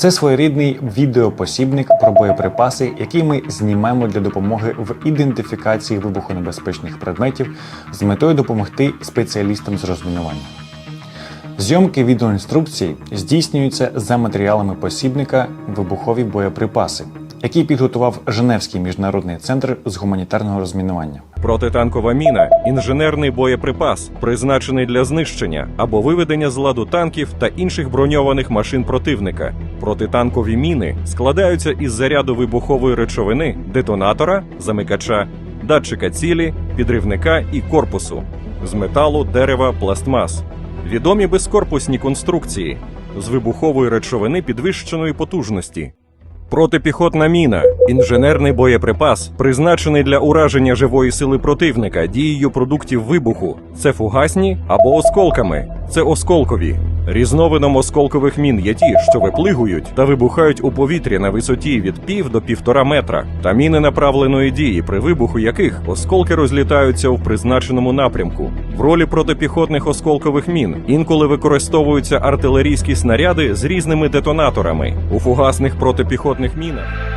Це своєрідний відеопосібник про боєприпаси, який ми знімаємо для допомоги в ідентифікації вибухонебезпечних предметів з метою допомогти спеціалістам з розмінування. Зйомки відеоінструкцій здійснюються за матеріалами посібника Вибухові боєприпаси, який підготував Женевський міжнародний центр з гуманітарного розмінування. Протитанкова міна інженерний боєприпас, призначений для знищення або виведення з ладу танків та інших броньованих машин противника. Протитанкові міни складаються із заряду вибухової речовини, детонатора, замикача, датчика цілі, підривника і корпусу з металу, дерева, пластмас. Відомі безкорпусні конструкції з вибухової речовини підвищеної потужності. Протипіхотна міна інженерний боєприпас, призначений для ураження живої сили противника дією продуктів вибуху. Це фугасні або осколками. Це осколкові. Різновидом осколкових мін є ті, що виплигують та вибухають у повітрі на висоті від пів до півтора метра, та міни направленої дії, при вибуху яких осколки розлітаються у призначеному напрямку. В ролі протипіхотних осколкових мін інколи використовуються артилерійські снаряди з різними детонаторами. У фугасних протипіхотних мінах